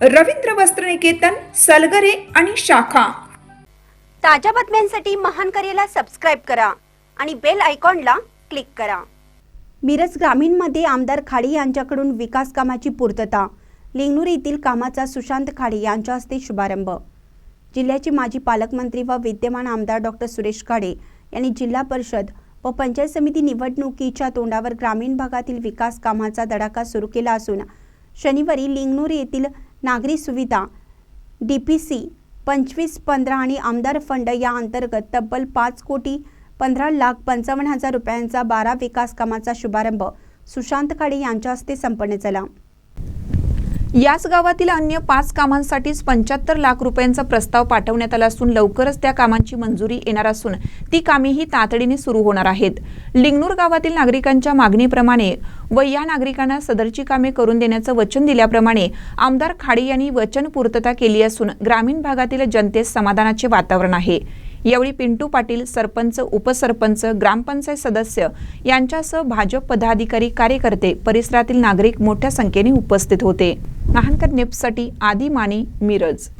रवींद्र वस्त्रनिकेतन सलगरे आणि शाखा. ताज्या बातम्यांसाठी महान करेला सबस्क्राईब करा आणि बेल आयकॉनला क्लिक करा. मिरज ग्रामीणमध्ये आमदार खाडे यांच्याकडून विकास कामाची पूर्तता. लिंगणूर येथील कामाचा सुशांत खाडे यांच्या हस्ते शुभारंभ. जिल्ह्याचे माजी पालकमंत्री व विद्यमान आमदार डॉक्टर सुरेश खाडे यांनी जिल्हा परिषद व पंचायत समिती निवडणुकीच्या तोंडावर ग्रामीण भागातील विकास कामाचा धडाका सुरू केला असून शनिवारी लिंगणूर येथील नागरी सुविधा डी पी सी पंचवीस पंधरा आणि आमदार फंड या अंतर्गत तब्बल पाच कोटी पंधरा लाख पंचावन्न हजार रुपयांचा बारा विकास कामाचा शुभारंभ सुशांत काळे यांच्या हस्ते संपन्न झाला. याच गावातील अन्य पाच कामांसाठीच पंच्याहत्तर लाख रुपयांचा प्रस्ताव पाठवण्यात आला असून लवकरच त्या कामांची मंजुरी येणार असून ती कामेही तातडीने सुरू होणार आहेत. लिंगनूर गावातील नागरिकांच्या मागणीप्रमाणे व या नागरिकांना सदरची कामे करून देण्याचं वचन दिल्याप्रमाणे आमदार खाडे यांनी वचन पूर्तता केली असून ग्रामीण भागातील जनतेस समाधानाचे वातावरण आहे. यावेळी पिंटू पाटील सरपंच उपसरपंच ग्रामपंचायत सदस्य यांच्यासह भाजप पदाधिकारी कार्यकर्ते परिसरातील नागरिक मोठ्या संख्येने उपस्थित होते. लहानकर नेपसाठी आदी माने मिरज.